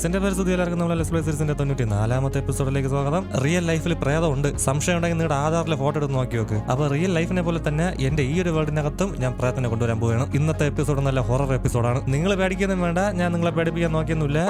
ഗൈസിന്റെ പേര് സ്തുതി എല്ലാവർക്കും നമ്മൾ ലെസ് പ്ലേ സീരീസിന്റെ തൊണ്ണൂറ്റി നാലാമത്തെ എപ്പിസോഡിലേക്ക് സ്വാഗതം. റിയൽ ലൈഫിൽ പ്രേതമുണ്ട്. സംശയം ഉണ്ടെങ്കിൽ നിങ്ങളുടെ ആധാറിലെ ഫോട്ടോ എടുത്ത് നോക്കി നോക്ക്. അപ്പൊ റിയൽ ലൈഫിനെ പോലെ തന്നെ എന്റെ ഈ ഒരു വേൾഡിനകത്തും ഞാൻ പ്രേതത്തിനെ കൊണ്ടുവരാൻ പോവുകയാണ്. ഇന്നത്തെ എപ്പിസോഡ് നല്ല ഹൊറർ എപ്പിസോഡാണ് നിങ്ങൾ പേടിക്കുന്നതും വേണ്ട. ഞാൻ നിങ്ങളെ പേടിപ്പിക്കാൻ നോക്കിയൊന്നുമില്ല.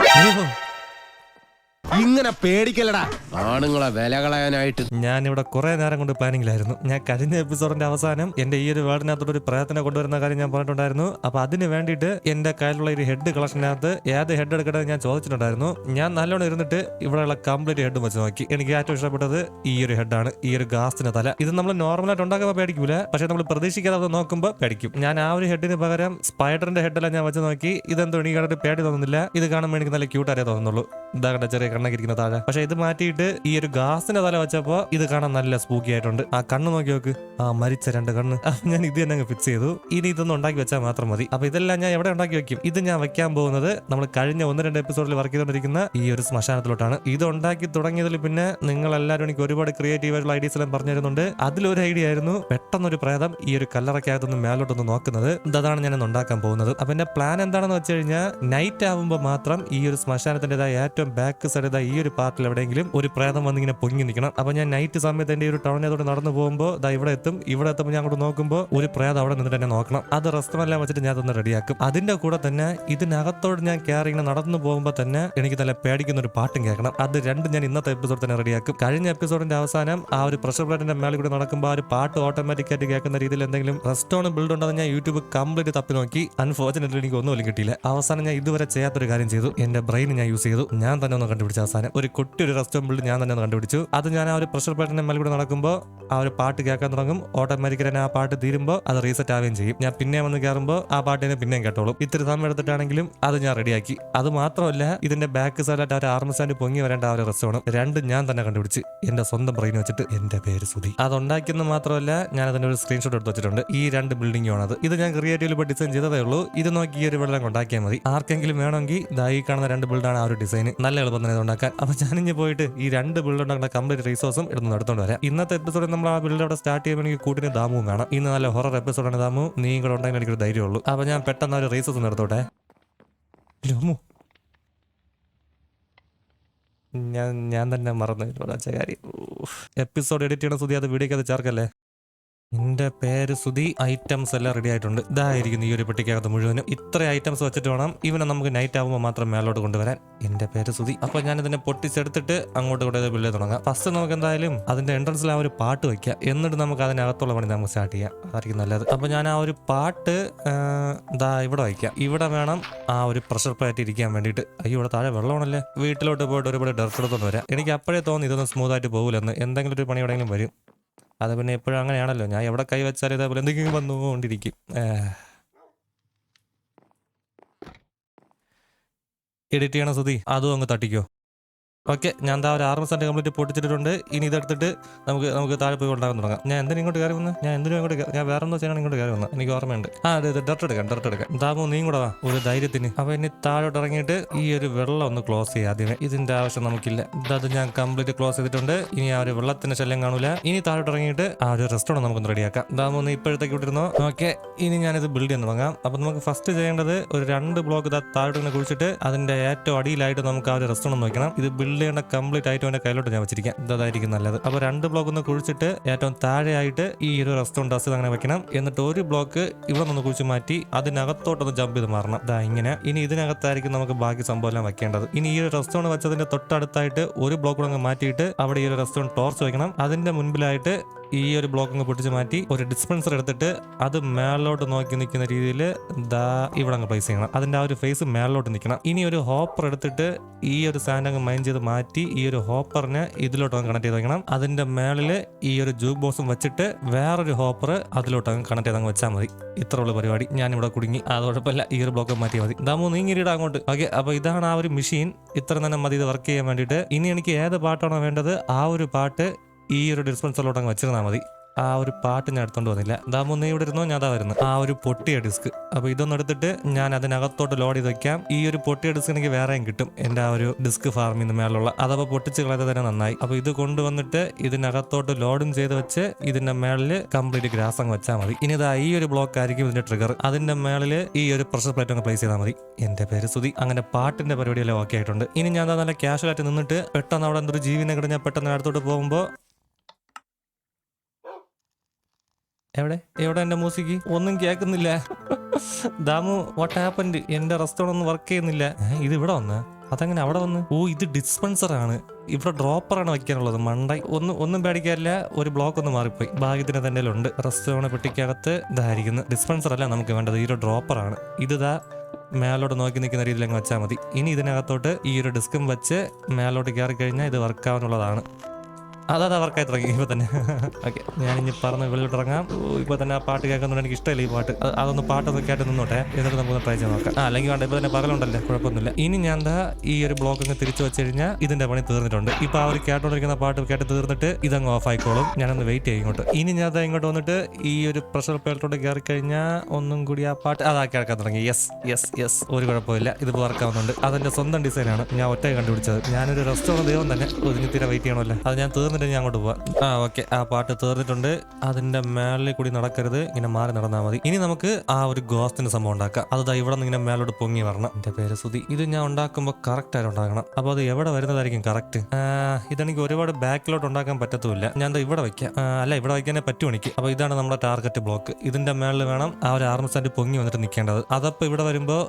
ഇങ്ങനെ പേടിക്കലടാ ആണുങ്ങളെ വില കളയാനായിട്ട്. ഞാൻ ഇവിടെ കുറെ നേരം കൊണ്ട് പ്ലാനിങ്ങിലായിരുന്നു. ഞാൻ കഴിഞ്ഞ എപ്പിസോഡിന്റെ അവസാനം എന്റെ ഈ ഒരു വേർഡിനകത്തോട് ഒരു പ്രയത്നം കൊണ്ടുവരുന്ന കാര്യം ഞാൻ പറഞ്ഞിട്ടുണ്ടായിരുന്നു. അപ്പൊ അതിന് വേണ്ടിയിട്ട് എന്റെ കയ്യിലുള്ള ഒരു ഹെഡ് കളക്ഷനകത്ത് ഏത് ഹെഡ് എടുക്കണമെന്ന് ഞാൻ ചോദിച്ചിട്ടുണ്ടായിരുന്നു. ഞാൻ നല്ലോണം ഇരുന്നിട്ട് ഇവിടെയുള്ള കംപ്ലീറ്റ് ഹെഡ് വെച്ച് നോക്കി. എനിക്ക് ഏറ്റവും ഇഷ്ടപ്പെട്ടത് ഈ ഒരു ഹെഡാണ്. ഈ ഒരു ഗാസ്റ്റിന്റെ തല. ഇത് നമ്മൾ നോർമലായിട്ട് ഉണ്ടാക്കുമ്പോൾ പേടിക്കൂല. പക്ഷെ നമ്മൾ പ്രതീക്ഷിക്കാതെ നോക്കുമ്പോൾ പേടിക്കും. ഞാൻ ആ ഒരു ഹെഡിന് പകരം സ്പൈഡറിന്റെ ഹെഡെല്ലാം ഞാൻ വെച്ച് നോക്കി. ഇതെന്തോ എനിക്ക് പേടി തോന്നുന്നില്ല. ഇത് കാണുമ്പോൾ എനിക്ക് നല്ല ക്യൂട്ടാരേ തോന്നുന്നുള്ളൂ. ഇതാകട്ടെ ചെറിയ ചെറിയ ഇരിക്കുന്ന താഴെ. പക്ഷെ ഇത് മാറ്റിയിട്ട് ഈ ഒരു ഗാസിന്റെ തല വെച്ചപ്പോ ഇത് കാണാൻ നല്ല സ്പൂക്കി ആയിട്ടുണ്ട്. ആ കണ്ണ് നോക്കി നോക്ക്. ആ മരിച്ച രണ്ട് കണ്ണ്. ഞാൻ ഇത് തന്നെ ഫിക്സ് ചെയ്തു. ഇനി ഇതൊന്നും ഉണ്ടാക്കി വെച്ചാൽ മാത്രം മതി. അപ്പൊ ഇതെല്ലാം ഞാൻ എവിടെ ഉണ്ടാക്കി വെക്കും? ഇത് ഞാൻ വെക്കാൻ പോകുന്നത് നമ്മൾ കഴിഞ്ഞ ഒന്ന് രണ്ട് എപ്പിസോഡിൽ വർക്ക് ചെയ്തുകൊണ്ടിരിക്കുന്ന ഈ ഒരു ശ്മശാനത്തിലോട്ടാണ്. ഇത് ഉണ്ടാക്കി തുടങ്ങിയതിൽ പിന്നെ നിങ്ങൾ എല്ലാവരും എനിക്ക് ഒരുപാട് ക്രിയേറ്റീവ് ആയിട്ടുള്ള ഐഡിയസ് എല്ലാം പറഞ്ഞു തരുന്നുണ്ട്. അതിലൊരു ഐഡിയ ആയിരുന്നു പെട്ടെന്നൊരു പ്രേതം ഈ ഒരു കല്ലറയ്ക്കകത്തൊന്ന് മേലോട്ടൊന്ന് നോക്കുന്നത്. ഇതാണ് ഞാൻ ഉണ്ടാക്കാൻ പോകുന്നത്. അപ്പൊ എന്റെ പ്ലാൻ എന്താണെന്ന് വെച്ച് കഴിഞ്ഞാൽ നൈറ്റ് ആവുമ്പോൾ മാത്രം ഈ ഒരു ശ്മശാനത്തിന്റെതായ ഏറ്റവും ബാക്ക് സൈഡ് ഈ ഒരു പാർട്ടിൽ എവിടെയെങ്കിലും ഒരു പ്രേതം വന്നിങ്ങനെ പൊങ്ങി നിൽക്കണം. അപ്പൊ ഞാൻ നൈറ്റ് സമയത്ത് എന്റെ ഒരു ടൗണിനോട് നടന്നു പോകുമ്പോൾ ദാ ഇവിടെ എത്തും. ഇവിടെ എത്തുമ്പോൾ ഞാൻ അങ്ങോട്ട് നോക്കുമ്പോൾ ഒരു പ്രേതം അവിടെ നിന്നിട്ട് എന്നെ നോക്കണം. അത് റെസ്റ്റമെല്ലാം വെച്ചിട്ട് ഞാൻ തന്നെ റെഡിയാക്കും അതിന്റെ കൂടെ തന്നെ ഇതിനകത്തോട് ഞാൻ കയറി ഇങ്ങനെ നടന്നു പോകുമ്പോൾ തന്നെ എനിക്ക് നല്ല പേടിക്കുന്ന ഒരു പാട്ടും കേൾക്കണം. അത് രണ്ടും ഞാൻ ഇന്നത്തെ എപ്പിസോഡ് തന്നെ റെഡിയാക്കും കഴിഞ്ഞ എപ്പിസോഡിന്റെ അവസാനം ആ ഒരു പ്രഷർ പ്ലേറ്റിന്റെ മേളിൽ കൂടി നടക്കുമ്പോൾ ആ ഒരു പാട്ട് ഓട്ടോമാറ്റിക് ആയിട്ട് കേൾക്കുന്ന രീതിയിൽ എന്തെങ്കിലും റെസ്റ്റോറന്റ് ബിൽഡ് ഉണ്ടെന്ന് ഞാൻ യൂട്യൂബ് കംപ്ലീറ്റ് തപ്പി നോക്കി. അൺഫോർച്ചുനേറ്റ്ലി എനിക്ക് ഒന്നും കിട്ടിയില്ല. അവസാനം ഞാൻ ഇതുവരെ ചെയ്യാത്തൊരു കാര്യം ചെയ്തു. എന്റെ ബ്രെയിൻ ഞാൻ യൂസ് ചെയ്തു. ഞാൻ തന്നെ ഒന്ന് കണ്ടുപിടിച്ച അവസാനം ഒരു കുട്ടി ഒരു റെസ്റ്റോറന്റ് ഞാൻ തന്നെ കണ്ടുപിടിച്ചു. അത് ഞാൻ ആ ഒരു പ്രഷർ പ്ലേറ്റിന്റെ മേലെ കൂടെ നടക്കുമ്പോൾ ആ ഒരു പാട്ട് കേൾക്കാൻ തുടങ്ങും. ഓട്ടോമാറ്റിക്കലി ആ പാട്ട് തീരുമ്പോൾ അത് റീസെറ്റ് ആവുകയും ചെയ്യും. ഞാൻ പിന്നെ വന്ന് കയറുമ്പോൾ ആ പാട്ട് തന്നെ പിന്നെയും കേട്ടോളും. ഇത്തിരി സമയം എടുത്തിട്ടാണെങ്കിലും അത് ഞാൻ റെഡിയാക്കി അത് മാത്രമല്ല ഇതിന്റെ ബാക്ക് സൈഡായിട്ട് ആ ഒരു ആർമ സ്റ്റാൻഡ് പൊങ്ങി വരേണ്ട ആ ഒരു റെസ്റ്റോറന്റ് രണ്ടും ഞാൻ തന്നെ കണ്ടുപിടിച്ച്. എന്റെ സ്വന്തം ബ്രെയിൻ വെച്ചിട്ട് എന്റെ പേര് സുധി. അത് ഉണ്ടാക്കിയെന്ന് മാത്രമല്ല ഞാൻ അതിന്റെ ഒരു സ്ക്രീൻഷോട്ട് എടുത്ത് വെച്ചിട്ടുണ്ട്. ഈ രണ്ട് ബിൽഡിംഗും അത്. ഇത് ഞാൻ ക്രിയേറ്റീവിൽ ഇപ്പോൾ ഡിസൈൻ ചെയ്തതേ ഉള്ളൂ. ഇത് നോക്കി ഈ ഒരു വെള്ളം ഉണ്ടാക്കിയാൽ മതി. ആർക്കെങ്കിലും വേണമെങ്കിൽ ഈ കാണുന്ന രണ്ട് ബിൽഡാണ് ആ ഒരു ഡിസൈൻ നല്ല എളുപ്പം തന്നെ ഉണ്ടാക്കാൻ. അപ്പൊ ഞാനിഞ്ഞ് പോയിട്ട് ഈ രണ്ട് ബിൽഡ് ഉണ്ടാക്കുന്ന കംപ്ലീറ്റ് റിസോഴ്സും എടുത്ത് എടുത്തോണ്ട് വരാം. ഇന്നത്തെ എപ്പിസോഡ് നമ്മൾ ആ ബിൽഡ് അവിടെ സ്റ്റാർട്ട് ചെയ്യുമ്പോൾ കൂട്ടിന് ദാമുവും കാണാം. ഇന്ന് നല്ല ഹൊറർ എപ്പിസോഡാണ് ദാമു. നീ കൂടെ ഉണ്ടെങ്കിൽ എനിക്കൊരു ധൈര്യമുള്ളൂ അപ്പൊ ഞാൻ പെട്ടെന്ന് ഒരു റീസോഴ്സ് നടത്തോട്ടെ ഞാൻ ഞാൻ തന്നെ മറന്നു. എപ്പിസോഡ് എഡിറ്റ് ചെയ്യണ സുതി അത് വീഡിയോക്ക് അത് ചേർക്കല്ലേ? എന്റെ പേര് സുധി ഐറ്റംസ് എല്ലാം റെഡി ആയിട്ടുണ്ട്. ഇതായിരിക്കുന്നു ഈ ഒരു പെട്ടിക്കകത്ത് മുഴുവനും. ഇത്ര ഐറ്റംസ് വെച്ചിട്ട് വേണം ഇവനെ നമുക്ക് നൈറ്റ് ആകുമ്പോൾ മാത്രം മേലോട്ട് കൊണ്ടുവരാൻ. എന്റെ പേര് സുധി. അപ്പൊ ഞാൻ ഇതിനെ പൊട്ടിച്ചെടുത്തിട്ട് അങ്ങോട്ട് കൂടെ ബില്ലേ തുടങ്ങാം. ഫസ്റ്റ് നമുക്ക് എന്തായാലും അതിന്റെ എൻട്രൻസിൽ ആ ഒരു പാട്ട് വെക്കാം. എന്നിട്ട് നമുക്ക് അതിനകത്തുള്ള പണി നമുക്ക് സ്റ്റാർട്ട് ചെയ്യാം. അതായിരിക്കും നല്ലത്. അപ്പൊ ഞാൻ ആ ഒരു പാട്ട് ഇതാ ഇവിടെ വയ്ക്കാം ഇവിടെ വേണം ആ ഒരു പ്രഷർ പ്ലേറ്റ് ഇരിക്കാൻ വേണ്ടിയിട്ട്. അയ്യോ ഇവിടെ താഴെ വെള്ളമാണല്ലേ. വീട്ടിലോട്ട് പോയിട്ട് ഒരുപാട് ഡർക്ക് എടുത്തോണ്ട് വരാം. എനിക്ക് അപ്പോഴേ തോന്നി ഇതൊന്നും സ്മൂത്ത് ആയിട്ട് പോകില്ലെന്ന് എന്തെങ്കിലും ഒരു പണി എവിടെയെങ്കിലും വരും. അത് പിന്നെ എപ്പോഴും അങ്ങനെയാണല്ലോ. ഞാൻ എവിടെ കൈ വെച്ചാലും ഇതേപോലെ എന്തെങ്കിലും വന്നുകൊണ്ടിരിക്കും. എഡിറ്റ് ചെയ്യണം സുതി അതും അങ്ങ് തട്ടിക്കോ. ഓക്കെ ഞാൻ എന്താ ഒരു ആറ് സെന്റ് കംപ്ലീറ്റ് പൊട്ടിച്ചിട്ടുണ്ട് ഇനി ഇതെടുത്തിട്ട് നമുക്ക് നമുക്ക് താഴെ പോയി ഉണ്ടാകാൻ തുടങ്ങാം. ഞാൻ എന്തിനും ഇങ്ങോട്ട് കയറി വന്ന്? ഞാൻ എന്തിനും ഇങ്ങോട്ട് ഞാൻ വേറെ ഒന്നും ചെയ്യണം ഇങ്ങോട്ട് കയറി വന്നത് എനിക്ക് ഓർമ്മയുണ്ട്. ആ അതെ അതെ ഡർട്ട് എടുക്കാം ഡർട്ട് എടുക്കാം. ദാമോ നീ കൂടെ വാ ഒരു ധൈര്യത്തിന്. അപ്പൊ ഇനി താഴോട്ട് ഇറങ്ങിയിട്ട് ഈ ഒരു വെള്ളം ഒന്ന് ക്ലോസ് ചെയ്യാം ആദ്യമേ. ഇതിന്റെ ആവശ്യം നമുക്കില്ല. ഇത് ഞാൻ കംപ്ലീറ്റ് ക്ലോസ് ചെയ്തിട്ടുണ്ട്. ഇനി ആ ഒരു വെള്ളത്തിന്റെ ശല്യം കാണൂല ഇനി താഴോട്ട് ഇറങ്ങിയിട്ട് ആ ഒരു റെസ്റ്റോറന്റ് നമുക്കൊന്ന് റെഡിയാക്കാം ദാമോ നീ ഇപ്പോഴത്തേക്ക് വിട്ടിരുന്നോ ഓക്കെ ഇനി ഞാനിത് ബിൽഡ് ചെയ്യാൻ തുടങ്ങാം. അപ്പോൾ നമുക്ക് ഫസ്റ്റ് ചെയ്യേണ്ടത് ഒരു രണ്ട് ബ്ലോക്ക് താഴോട്ട് ഇങ്ങനെ കുഴിച്ചിട്ട് അതിന്റെ ഏറ്റവും അടിയിലായിട്ട് നമുക്ക് ആ ഒരു റെസ്റ്റോറന്റ് നോക്കണം. ഇത് ബിൽഡ് ചെയ്യേണ്ട കംപ്ലീറ്റ് ആയിട്ട് അവന്റെ കയ്യിലോട്ട് ഞാൻ വെച്ചിരിക്കാം. ഇതായിരിക്കും നല്ലത്. അപ്പോൾ രണ്ട് ബ്ലോക്ക് ഒന്ന് കുഴിച്ചിട്ട് ഏറ്റവും താഴെയായിട്ട് ഈ ഒരു റെസ്റ്റോറന്റ് ഡസ് അങ്ങനെ വെക്കണം. എന്നിട്ട് ഒരു ബ്ലോക്ക് ഇവിടെ നിന്ന് കുഴിച്ച് മാറ്റി അതിനകത്തോട്ടൊന്ന് ജമ്പ് ചെയ്ത് മാറണം. ഇതാ ഇങ്ങനെ. ഇനി ഇതിനകത്തായിരിക്കും നമുക്ക് ബാക്കി സംഭവം എല്ലാം വെക്കേണ്ടത്. ഇനി ഈ ഒരു റെസ്റ്റോറന്റ് വെച്ചതിന്റെ തൊട്ടടുത്തായിട്ട് ഒരു ബ്ലോക്ക് കൂടെ അങ്ങ് മാറ്റിയിട്ട് അവിടെ ഈ ഒരു റെസ്റ്റോറന്റ് ടോർച്ച് വെക്കണം. അതിന്റെ മുൻപിലായിട്ട് ഈ ഒരു ബ്ലോക്ക് അങ്ങ് പൊട്ടിച്ച് മാറ്റി ഒരു ഡിസ്പെൻസർ എടുത്തിട്ട് അത് മേളിലോട്ട് നോക്കി നിൽക്കുന്ന രീതിയിൽ ദാ ഇവിടെ അങ്ങ് പ്ലേസ് ചെയ്യണം. അതിന്റെ ആ ഒരു ഫേസ് മേളിലോട്ട് നിൽക്കണം. ഇനി ഒരു ഹോപ്പർ എടുത്തിട്ട് ഈ ഒരു സാൻഡ് അങ്ങ് മൈൻ ചെയ്ത് മാറ്റി ഈ ഒരു ഹോപ്പറിനെ ഇതിലോട്ട് അങ്ങ് കണക്ട് ചെയ്ത് വെക്കണം. അതിന്റെ മേളിൽ ഈ ഒരു ജൂക്ക് ബോക്സും വെച്ചിട്ട് വേറൊരു ഹോപ്പർ അതിലോട്ട് അങ്ങ് കണക്ട് ചെയ്ത് അങ്ങ് വെച്ചാൽ മതി. ഇത്ര ഉള്ള പരിപാടി. ഞാൻ ഇവിടെ കുടുങ്ങി. അത് കുഴപ്പമില്ല ഈ ഒരു ബ്ലോക്ക് മാറ്റിയാൽ മതി. ദാമു നീങ്ങിരിടാ അങ്ങോട്ട്. ഓക്കെ അപ്പൊ ഇതാണ് ആ ഒരു മെഷീൻ ഇത്ര തന്നെ മതി ഇത് വർക്ക് ചെയ്യാൻ വേണ്ടിയിട്ട്. ഇനി എനിക്ക് ഏത് പാട്ടാണോ വേണ്ടത് ആ ഒരു പാട്ട് ഈ ഒരു ഡിസ്പെൻസറിലോട്ട് അങ്ങ് വെച്ചിരുന്നാൽ മതി. ആ ഒരു പാട്ട് ഞാൻ എടുത്തോണ്ട് വന്നില്ല. ദാമു നീ ഇവിടെ ഇരുന്നോ? ഞാൻ അതാ വരുന്നു. ആ ഒരു പൊട്ടിയ ഡിസ്ക്. അപ്പൊ ഇതൊന്നും എടുത്തിട്ട് ഞാൻ അതിനകത്തോട്ട് ലോഡ് ചെയ്ത് വെക്കാം. ഈ ഒരു പൊട്ടിയ ഡിസ്ക് എനിക്ക് വേറെയും കിട്ടും. എന്റെ ആ ഒരു ഡിസ്ക് ഫാർമിൽ നിന്ന് മേലുള്ള അതപ്പോ പൊട്ടിച്ച് കളയാതെ തന്നെ നന്നായി. അപ്പൊ ഇത് കൊണ്ടുവന്നിട്ട് ഇതിനകത്തോട്ട് ലോഡും ചെയ്ത് വെച്ച് ഇതിന്റെ മേളിൽ കംപ്ലീറ്റ് ഗ്രാസ് അങ്ങ് വെച്ചാൽ മതി. ഇനി ഇതാ ഈ ഒരു ബ്ലോക്ക് ആയിരിക്കും ഇതിന്റെ ട്രിഗർ അതിന്റെ മേളിൽ ഈ ഒരു പ്രഷർ പ്ലേറ്റ് അങ്ങ് പ്ലേസ് ചെയ്താൽ മതി. എന്റെ പേര് സുതി അങ്ങനെ പാട്ടിന്റെ പരിപാടിയെല്ലാം ഓക്കെ ആയിട്ടുണ്ട്. ഇനി ഞാൻ നല്ല ക്യാഷ്വലായിട്ട് നിന്നിട്ട് പെട്ടെന്ന് അവിടെ എന്തൊരു ജീവിനെ കിടന്ന് പെട്ടെന്ന് അടുത്തോട്ട് പോകുമ്പോ എവിടെ? എവിടെ എന്റെ മ്യൂസിക് ഒന്നും കേൾക്കുന്നില്ല. ദാമു വാട്ട് ഹാപ്പൻഡ് എന്റെ റെസ്റ്റോറന്റ് ഒന്നും വർക്ക് ചെയ്യുന്നില്ല. ഇത് ഇവിടെ വന്ന്? അതങ്ങനെ അവിടെ വന്ന്? ഓ ഇത് ഡിസ്പെൻസർ ആണ്. ഇവിടെ ഡ്രോപ്പറാണ് വെക്കാനുള്ളത് മണ്ടായി ഒന്നും ഒന്നും പേടിക്കാറില്ല ഒരു ബ്ലോക്ക് ഒന്ന് മാറിപ്പോയി. ഭാഗ്യത്തിന് തന്നെ ഉണ്ട് റെസ്റ്റോറന്റ് പെട്ടിക്കകത്ത് ഇതായിരിക്കുന്നു. ഡിസ്പെൻസർ അല്ല നമുക്ക് വേണ്ടത് ഈ ഒരു ഡ്രോപ്പറാണ് ഇത് മേലോട്ട് നോക്കി നിൽക്കുന്ന രീതിയിൽ അങ്ങ് വെച്ചാൽ മതി. ഇനി ഇതിനകത്തോട്ട് ഈ ഒരു ഡിസ്കും വെച്ച് മേലോട്ട് കയറി കഴിഞ്ഞാൽ ഇത് വർക്കാവുന്നുള്ളതാണ് അതാ വർക്കായി തുടങ്ങി ഇപ്പൊ തന്നെ. ഓക്കെ. ഞാൻ ഇനി പറഞ്ഞ് വെളിയിലോട്ട് ഇറങ്ങാം ഓ, ഇപ്പൊ തന്നെ ആ പാട്ട് കേൾക്കുന്നതുകൊണ്ട് എനിക്ക് ഇഷ്ടമില്ല ഈ പാട്ട്. അത് അതൊന്ന് പാട്ടൊന്ന് കേട്ട് നിന്നോട്ടെ. എന്നിട്ട് നമുക്ക് ട്രൈ ചെയ്ത് നോക്കാം. അല്ലെങ്കിൽ വേണ്ട ഇപ്പൊ തന്നെ പകലുണ്ടല്ലേ? കുഴപ്പമൊന്നുമില്ല. ഇനി ഞാൻ എന്താ ഈ ഒരു ബ്ലോക്ക് അങ്ങ് തിരിച്ചു വെച്ച് കഴിഞ്ഞാൽ ഇതിന്റെ പണി തീർന്നിട്ടുണ്ട്. ഇപ്പൊ അവർ കേട്ടോണ്ടിരിക്കുന്ന പാട്ട് കേട്ട് തീർന്നിട്ട് ഇതങ്ങ് ഓഫ് ആയിക്കോളും. ഞാനൊന്ന് വെയിറ്റ് ചെയ്യും ഇങ്ങോട്ട്. ഇനി ഞാൻ ഇങ്ങോട്ട് വന്നിട്ട് ഈ ഒരു പ്രഷർ പേരിലോട്ട് കയറി കഴിഞ്ഞാൽ ഒന്നും കൂടി ആ പാട്ട് അതാ കേൾക്കാൻ തുടങ്ങി. യെസ് യെസ് യെസ് ഒരു കുഴപ്പമില്ല. ഇത് വർക്കാവുന്നുണ്ട് അതെന്റെ സ്വന്തം ഡിസൈനാണ് ഞാൻ ഒറ്റ കണ്ടുപിടിച്ചത്. ഞാനൊരു റെസ്റ്റോറന്റ് ദൈവം തന്നെ. ഒരു തീരെ വെയിറ്റ് ചെയ്യണമല്ലോ. അത് ഞാൻ തീർന്നിട്ട് ഞാൻ അങ്ങോട്ട് പോവാം. ആ ഓക്കെ ആ പാട്ട് തീർന്നിട്ടുണ്ട്. അതിന്റെ മേളിൽ കൂടി നടക്കരുത്. ഇങ്ങനെ മാറി നടന്നാൽ മതി. ഇനി നമുക്ക് ആ ഒരു ഗോസ്റ്റിന്റെ സംഭവം ഉണ്ടാക്കാം. അത് ഇവിടെ നിന്ന് ഇങ്ങനെ മേലോട്ട് പൊങ്ങി വരണം. എന്റെ പേര് സുതി ഇത് ഞാൻ ഉണ്ടാക്കുമ്പോൾ കറക്റ്റ് ആയിട്ട് ഉണ്ടാക്കണം. അപ്പോൾ അത് എവിടെ വരുന്നതായിരിക്കും കറക്റ്റ് ഇതെനിക്ക് ഒരുപാട് ബാക്കിലോട്ട് ഉണ്ടാക്കാൻ പറ്റത്തുമില്ല. ഞാൻ ഇവിടെ വെക്കാം. അല്ല ഇവിടെ വയ്ക്കാനേ പറ്റും എനിക്ക്. അപ്പോൾ ഇതാണ് നമ്മുടെ ടാർഗറ്റ് ബ്ലോക്ക് ഇതിന്റെ മേളിൽ വേണം ആ ഒരു ആർമി സ്റ്റാൻഡ് പൊങ്ങി വന്നിട്ട് നിൽക്കേണ്ടത് അതപ്പോൾ ഇവിടെ വരുമ്പോൾ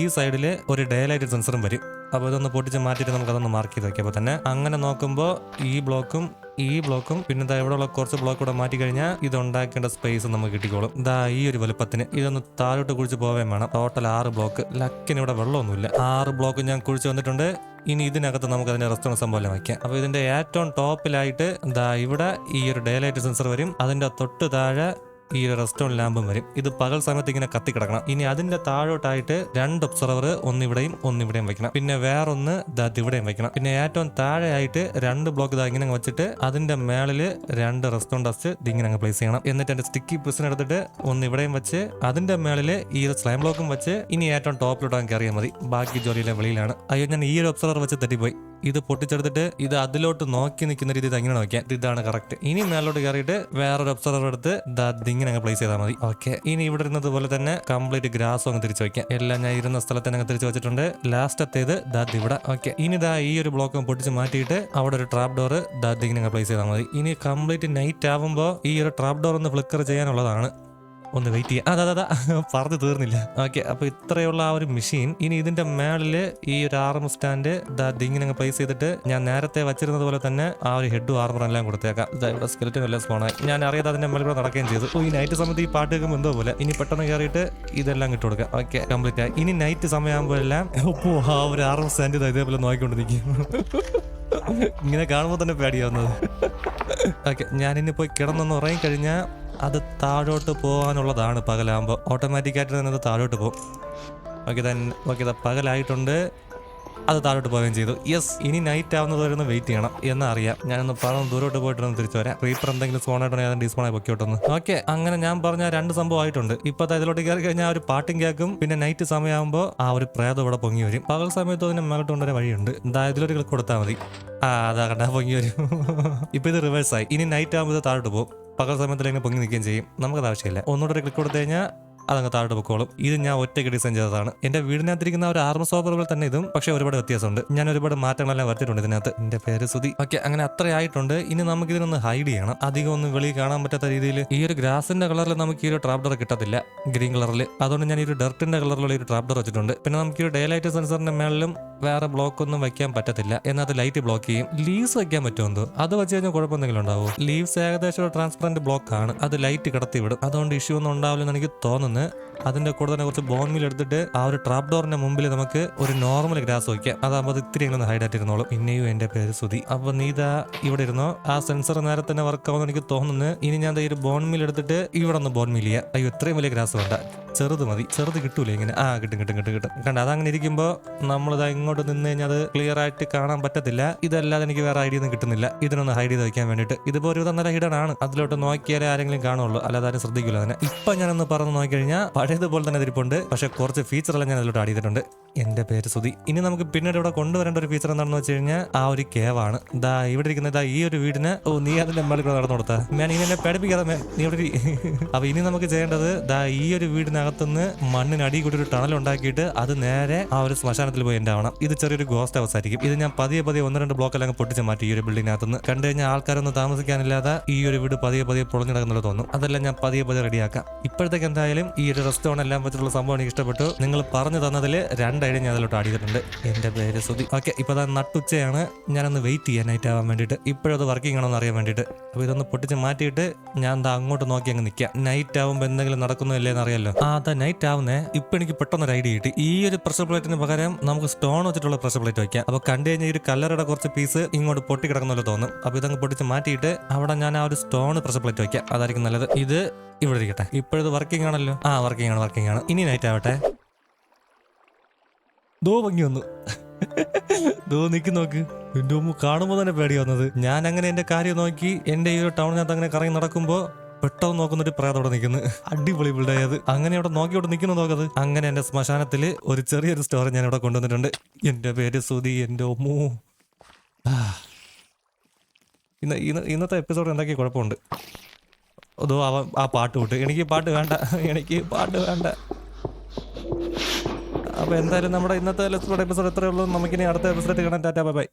ഈ സൈഡിൽ ഒരു ഡേ ലൈറ്റ് സെൻസറും വരും. അപ്പോൾ ഇതൊന്ന് പൊട്ടിച്ച് മാറ്റിയിട്ട് നമുക്ക് അതൊന്ന് മാർക്ക് ചെയ്ത് വെക്കാം. അപ്പോൾ തന്നെ അങ്ങനെ നോക്കുമ്പോൾ ഈ ബ്ലോക്കും ഈ ബ്ലോക്കും പിന്നെ ദാ ഇവിടെയുള്ള കുറച്ച് ബ്ലോക്ക് കൂടെ മാറ്റി കഴിഞ്ഞാൽ ഇത് ഉണ്ടാക്കേണ്ട സ്പേസ് നമുക്ക് കിട്ടിക്കോളും. ദാ ഈ ഒരു വലുപ്പത്തിന് ഇതൊന്ന് താഴോട്ട് കുഴിച്ച് പോവേം വേണം. ടോട്ടൽ ആറ് ബ്ലോക്ക് ലക്കിന് ഇവിടെ വെള്ളമൊന്നുമില്ല. ആറ് ബ്ലോക്ക് ഞാൻ കുഴിച്ച് വന്നിട്ടുണ്ട്. ഇനി ഇതിനകത്ത് നമുക്ക് അതിന്റെ റെസ്റ്റോറന്റ് സംഭവം വയ്ക്കാം അപ്പോൾ ഇതിന്റെ ഏറ്റവും ടോപ്പിലായിട്ട് ദാ ഇവിടെ ഈ ഒരു ഡേ ലൈറ്റ് സെൻസർ വരും. അതിന്റെ തൊട്ട് താഴെ ഈ ഒരു റെസ്റ്റോറന്റ് ലാമ്പും വരും. ഇത് പകൽ സമയത്ത് ഇങ്ങനെ കത്തിക്കിടക്കണം ഇനി അതിന്റെ താഴോട്ടായിട്ട് രണ്ട് ഒബ്സർവർ ഒന്നിവിടെയും ഒന്നിവിടെയും വെക്കണം. പിന്നെ വേറൊന്ന് ദാ ഇവിടെയും വെക്കണം. പിന്നെ ഏറ്റവും താഴെയായിട്ട് രണ്ട് ബ്ലോക്ക് ഇതാ ഇങ്ങനെ വെച്ചിട്ട് അതിന്റെ മേളിൽ രണ്ട് റെസ്റ്റോറന്റ് ഡസ്റ്റ് ഇങ്ങനെ അങ്ങ് പ്ലേസ് ചെയ്യണം. എന്നിട്ട് എന്റെ സ്റ്റിക്കി പിസിന് എടുത്തിട്ട് ഒന്ന് ഇവിടെയും വെച്ച് അതിന്റെ മേളിൽ ഈ ഒരു സ്ലൈം ബ്ലോക്കും വെച്ച് ഇനി ഏറ്റവും ടോപ്പിലോട്ട് കയറിയാൽ മതി. ബാക്കി ജോലിയിലെ വെളിയിലാണ്. അയ്യോ ഞാൻ ഈ ഒരു ഒബ്സർവർ വെച്ച് തെറ്റിപ്പോയി. ഇത് പൊട്ടിച്ചെടുത്തിട്ട് ഇത് അതിലോട്ട് നോക്കി നിൽക്കുന്ന രീതി ഇത് അങ്ങനെ നോക്കിയാൽ ഇതാണ് കറക്റ്റ് ഇനി മേലോട്ട് കയറിയിട്ട് വേറൊരു ഒബ്സർവർ എടുത്ത് ദാ ഇങ്ങനെ അങ്ങ് പ്ലേസ് ചെയ്താൽ മതി. ഓക്കെ ഇനി ഇവിടെ ഇരുന്നത് പോലെ തന്നെ കംപ്ലീറ്റ് ഗ്രാസും അങ്ങ് തിരിച്ചു വെക്കാം. എല്ലാം ഞാൻ ഇരുന്ന സ്ഥലത്ത് തന്നെ തിരിച്ചു വെച്ചിട്ടുണ്ട്. ലാസ്റ്റത്തേത് ദാദ് ഇവിടെ. ഓക്കെ ഇനി ദാ ഈ ഒരു ബ്ലോക്ക് പൊട്ടിച്ച് മാറ്റിയിട്ട് അവിടെ ഒരു ട്രാപ്പ് ഡോർ ദാദ് ഇങ്ങനെ പ്ലേസ് ചെയ്താൽ മതി. ഇനി കംപ്ലീറ്റ് നൈറ്റ് ആവുമ്പോൾ ഈ ഒരു ട്രാപ്പ് ഡോർ ഒന്ന് ഫ്ലിക്കർ ചെയ്യാനുള്ളതാണ്. ഒന്ന് വെയിറ്റ് ചെയ്യാം. അതാ അതാ പറഞ്ഞു തീർന്നില്ല. ഓക്കെ അപ്പൊ ഇത്രയുള്ള ആ ഒരു മെഷീൻ ഇനി ഇതിന്റെ മേളിൽ ഈ ഒരു ആർമർ സ്റ്റാൻഡ് ദാ അങ്ങ് പ്ലേസ് ചെയ്തിട്ട് ഞാൻ നേരത്തെ വച്ചിരുന്നത് പോലെ തന്നെ ആ ഒരു ഹെഡും ആർമറും എല്ലാം കൊടുത്തേക്കാം. ഇവിടെ സ്കെലറ്റും എല്ലാം സ്പോണായി ഞാൻ അറിയാതെ അതിന്റെ മേളിൽ കൂടെ നടക്കുകയും ചെയ്തു. ഈ നൈറ്റ് സമയത്ത് ഈ പാട്ട് കേൾക്കുമ്പോൾ എന്തോ പോലെ. ഇനി പെട്ടെന്ന് കയറിയിട്ട് ഇതെല്ലാം ഇട്ട് കൊടുക്കാം. ഓക്കെ കംപ്ലീറ്റ് ആയി. ഇനി നൈറ്റ് സമയമാകുമ്പോൾ എല്ലാം ആ ഒരു ആർമർ സ്റ്റാൻഡ് ഇത് ഇതേപോലെ നോക്കിക്കൊണ്ട് നിൽക്കും ഇങ്ങനെ കാണുമ്പോൾ തന്നെ പേടിയാവുന്നത്. ഓക്കെ ഞാനിനി പോയി കിടന്നൊന്ന് ഉറങ്ങി കഴിഞ്ഞാൽ അത് താഴോട്ട് പോകാനുള്ളതാണ് പകലാകുമ്പോൾ ഓട്ടോമാറ്റിക്കായിട്ട് തന്നെ അത് താഴോട്ട് പോകും. ഓക്കെ ദൻ ഓക്കെ പകലായിട്ടുണ്ട്. അത് താഴോട്ട് പോവുകയും ചെയ്തു. യെസ് ഇനി നൈറ്റ് ആവുന്നത് വരെ ഒന്ന് വെയിറ്റ് ചെയ്യണം എന്ന് അറിയാം ഞാനൊന്ന് പണം ദൂരോട്ട് പോയിട്ടൊന്ന് തിരിച്ചു വരാം. റീപ്പർ എന്തെങ്കിലും സ്പോൺ ആയിട്ടുണ്ടെങ്കിൽ അത് ഡിസ്പോൺ ആയി പൊക്കിയോട്ടൊന്ന്. ഓക്കെ അങ്ങനെ ഞാൻ പറഞ്ഞ രണ്ട് സംഭവം ആയിട്ടുണ്ട്. ഇപ്പൊ ഇതിലോട്ട് കയറി കഴിഞ്ഞാൽ ഒരു പാട്ടും കേൾക്കും. പിന്നെ നൈറ്റ് സമയമാകുമ്പോൾ ആ ഒരു പ്രേതം ഇവിടെ പൊങ്ങി വരും. പകൽ സമയത്ത് അതിന് മേലോട്ട് കൊണ്ടുവരാൻ വഴിയുണ്ട്. എന്താ ഇതിലോട്ട് കൊടുത്താൽ മതി. ആ അതാ കണ്ടാ പൊങ്ങി വരും. ഇപ്പൊ ഇത് റിവേഴ്സായി ഇനി നൈറ്റ് ആകുമ്പോൾ താഴോട്ട് പോകും. പകൽ സമയത്തിൽ ഇങ്ങനെ പൊങ്ങി നിൽക്കുകയും ചെയ്യും. നമുക്കത് ആവശ്യമില്ല. ഒന്നുകൂടെ ക്ലിക്ക് കൊടുത്തു കഴിഞ്ഞാൽ അതങ്ങ് താഴോട്ട് പൊക്കോളും. ഇത് ഞാൻ ഒറ്റയ്ക്ക് ഡിസൈൻ ചെയ്തതാണ്. എന്റെ വീടിനകത്തിരിക്കുന്ന ഒരു ആർമ സോപ്പർ പോലെ തന്നെ ഇതും പക്ഷെ ഒരുപാട് വ്യത്യാസമുണ്ട്. ഞാൻ ഒരുപാട് മാറ്റങ്ങളെല്ലാം വരുത്തിയിട്ടുണ്ട് ഇതിനകത്ത്. എന്റെ പേര് സുതി ഓക്കെ അങ്ങനെ അത്രയായിട്ടുണ്ട്. ഇനി നമുക്ക് ഇതിനൊന്ന് ഹൈഡ് ചെയ്യണം. അധികം ഒന്നും വെളി കാണാൻ പറ്റാത്ത രീതിയിൽ ഈ ഒരു ഗ്രാസിന്റെ കളറിൽ നമുക്ക് ഈ ഒരു ട്രാപ്ഡർ ഡോർ കിട്ടത്തില്ല ഗ്രീൻ കളറിൽ. അതുകൊണ്ട് ഞാൻ ഈ ഒരു ഡർട്ടിന്റെ കളറിലുള്ള ഒരു ട്രാപ്ഡർ വെച്ചിട്ടുണ്ട്. പിന്നെ നമുക്ക് ഈ ഒരു ഡേ ലൈറ്റ് സെൻസറിന്റെ മേളിലും വേറെ ബ്ലോക്ക് ഒന്നും വെക്കാൻ പറ്റത്തില്ല. എന്നാൽ ലൈറ്റ് ബ്ലോക്ക് ചെയ്യും. ലീവ്സ് വെക്കാൻ പറ്റുമോ അത് വെച്ച് കഴിഞ്ഞാൽ കുഴപ്പമെന്തെങ്കിലും ഉണ്ടാവും? ലീവ്സ് ഏകദേശം ട്രാൻസ്പെറന്റ് ബ്ലോക്ക് ആണ്. അത് ലൈറ്റ് കടത്തി വിടും അതുകൊണ്ട് ഇഷ്യൂ ഒന്നും ഉണ്ടാവില്ലെന്ന് എനിക്ക് തോന്നുന്നില്ല. വന്ന് അതിന്റെ കൂടെ തന്നെ കുറച്ച് ബോൺ മിൽ എടുത്തിട്ട് ആ ഒരു ട്രാപ്പ് ഡോറിന്റെ മുമ്പിൽ നമുക്ക് ഒരു നോർമൽ ഗ്രാസ് വയ്ക്കാം അതാകുമ്പോൾ അത് ഇത്തിരി ഒന്ന് ഹൈഡ് ആയിട്ടിരുന്നോളും പിന്നെയും എന്റെ പേര് സുതി അപ്പൊ നീത ഇവിടെ ഇരുന്നോ? ആ സെൻസർ നേരെ തന്നെ വർക്ക് ആവുമെന്ന് എനിക്ക് തോന്നുന്നു. ഇനി ഞാൻ ഈ ഒരു ബോൺ മിൽ എടുത്തിട്ട് ഇവിടെ ഒന്ന് ബോൺ ചെയ്യാം. അയ്യോ ഇത്രയും വലിയ ഗ്രാസ് വേണ്ട. ചെറുത് മതി. ചെറുത് കിട്ടൂലേ ഇങ്ങനെ? ആ കിട്ടും കിട്ടും കിട്ടും കിട്ടും. കണ്ട? അതങ്ങനെ ഇരിക്കുമ്പോൾ നമ്മളിത് ഇങ്ങോട്ട് നിന്ന് കഴിഞ്ഞാൽ അത് ക്ലിയർ ആയിട്ട് കാണാൻ പറ്റത്തില്ല. ഇതല്ലാതെ എനിക്ക് വേറെ ഐഡിയ ഒന്നും കിട്ടുന്നില്ല. ഇതിനൊന്ന് ഹൈഡ് ചെയ്ത് വെക്കാൻ വേണ്ടിയിട്ട്. ഇതിപ്പോ ഒരു നല്ല ഹിഡൻ ആണ്. അതിലോട്ട് നോക്കിയാലേ ആരെങ്കിലും കാണുള്ളൂ. അല്ലാതെ ആരും ശ്രദ്ധിക്കില്ല അതിനെ. ഇപ്പൊ ഞാനൊന്ന് പറഞ്ഞു നോക്കിക്കഴിഞ്ഞാൽ പഴയതുപോലെ തന്നെ ഇതിരിപ്പുണ്ട്. പക്ഷെ കുറച്ച് ഫീച്ചറെല്ലാം ഞാൻ അതിലോട്ട് ആഡ് ചെയ്തിട്ടുണ്ട്. എന്റെ പേര് സുധി. ഇനി നമുക്ക് പിന്നീട് ഇവിടെ കൊണ്ടുവരേണ്ട ഒരു ഫീച്ചർ എന്താണെന്ന് വെച്ച് കഴിഞ്ഞാൽ ആ ഒരു കേവ് ആണ്. ദാ ഇവിടെ ഇരിക്കുന്ന ദാ ഈ ഒരു വീടിന് ഓ നീ അതിന്റെ മേളിൽ കൂടെ നടന്നു കൊടുത്താ. ഞാൻ ഇനി എന്നെ പേടിപ്പിക്കാതെ നീ ഇവിടെ. അപ്പൊ ഇനി നമുക്ക് ചെയ്യേണ്ടത് ദാ ഈ ഒരു വീടിനകത്തുനിന്ന് മണ്ണിനടി കൂടി ഒരു ടണൽ ഉണ്ടാക്കിയിട്ട് അത് നേരെ ആ ഒരു ശ്മശാനത്തിൽ പോയി എന്റെ ആവണം. ഇത് ചെറിയൊരു ഗോസ്റ്റ് ഹൗസ് ആയിരിക്കും. ഇത് ഞാൻ പതിയെ പതിയെ ഒന്ന് രണ്ട് ബ്ലോക്ക് എല്ലാം പൊട്ടിച്ച് മാറ്റി ഈ ഒരു ബിൽഡിങ്ങിനകത്തുനിന്ന് കണ്ടു കഴിഞ്ഞാൽ ആൾക്കാരൊന്നും താമസിക്കാനില്ലാതെ ഈ ഒരു വീട് പതിയെ പതിയെ പൊളിഞ്ഞു കിടക്കുന്നത് തോന്നും അതെല്ലാം ഞാൻ പതിയെ പതിയെ റെഡിയാക്കാം ഇപ്പോഴത്തേക്ക് എന്തായാലും ഈ ഒരു റെസ്റ്റോറന്റ് എല്ലാം വെച്ചിട്ടുള്ള സംഭവം എനിക്ക് ഇഷ്ടപ്പെട്ടു. നിങ്ങൾ പറഞ്ഞു തന്നതിൽ രണ്ട് ഐഡിയ ഞാൻ അതിലോട്ട് ആഡ് ചെയ്തിട്ടുണ്ട്. എന്റെ പേര് സുധി. ഓക്കെ ഇപ്പൊ അത് നട്ടുച്ചയാണ്. ഞാനൊന്ന് വെയിറ്റ് ചെയ്യാൻ നൈറ്റ് ആവാൻ വേണ്ടിയിട്ട്. ഇപ്പോഴത് വർക്കിംഗ് ആണോ എന്ന് അറിയാൻ വേണ്ടിയിട്ട്. അപ്പോൾ ഇതൊന്ന് പൊട്ടിച്ച് മാറ്റിയിട്ട് ഞാൻ എന്താ അങ്ങോട്ട് നോക്കി അങ്ങ് നിൽക്കാം നൈറ്റ് ആവുമ്പോൾ എന്തെങ്കിലും നടക്കുന്നു ഇല്ലേ അറിയാലോ ആ അതാ നൈറ്റ് ആവുന്നേ. ഇപ്പൊ എനിക്ക് പെട്ടെന്ന് ഒരു ഐഡിയ കിട്ടി. ഈ ഒരു പ്രഷർ പ്ലേറ്റിന് പകരം നമുക്ക് സ്റ്റോൺ വെച്ചിട്ടുള്ള പ്രഷർ പ്ലേറ്റ് വയ്ക്കാം അപ്പോൾ കണ്ടു കഴിഞ്ഞാൽ ഈ ഒരു കല്ലറയുടെ കുറച്ച് പീസ് ഇങ്ങോട്ട് പൊട്ടി കിടക്കുന്നല്ലോ തോന്നും. അപ്പോൾ ഇതങ്ങ് പൊട്ടിച്ച് മാറ്റിയിട്ട് അവിടെ ഞാൻ ആ ഒരു സ്റ്റോൺ പ്രഷർ പ്ലേറ്റ് വയ്ക്കാം അതായിരിക്കും നല്ലത്. ഇത് ഇവിടെ ഇരിക്കട്ടെ. ഇപ്പോഴത് വർക്കിംഗ് ആണല്ലോ. ആ വർക്കിംഗ് ആണ് വർക്കിംഗ് ആണ്. ഇനി നൈറ്റ് ആവട്ടെ. ദോ ഭംഗി വന്നു. ദോ നിക്ക് നോക്ക്. എന്റെ ഉമ്മ കാണുമ്പോൾ തന്നെ പേടി വന്നത്. ഞാൻ അങ്ങനെ എന്റെ കാര്യം നോക്കി എന്റെ ഈ ഒരു ടൗണിനകത്ത് അങ്ങനെ കറങ്ങി നടക്കുമ്പോ പെട്ടെന്ന് നോക്കുന്നൊരു പ്രേതം അവിടെ നിൽക്കുന്നു അടിപൊളി ബിൽഡായത് അങ്ങനെ അവിടെ നോക്കി അവിടെ നിൽക്കുന്നു നോക്കത് അങ്ങനെ എന്റെ ശ്മശാനത്തിൽ ഒരു ചെറിയൊരു സ്റ്റോറി ഞാൻ ഇവിടെ കൊണ്ടുവന്നിട്ടുണ്ട്. എന്റെ പേര് സുധി എന്റെ ഒമ്മൂ. ഇന്ന് ഇന്ന് ഇന്നത്തെ എപ്പിസോഡ് എന്തൊക്കെ കുഴപ്പമുണ്ട്? അതോ ആ പാട്ട് വിട്ട്. എനിക്ക് പാട്ട് വേണ്ട. എനിക്ക് പാട്ട് വേണ്ട. അപ്പൊ എന്തായാലും നമ്മുടെ ഇന്നത്തെ എപ്പിസോഡ് എപ്പിസോഡ് എത്രയുള്ളൂ നമുക്കിനി അടുത്ത എപ്പിസോഡ് കാണാൻ ടാറ്റാ ബൈ ബൈ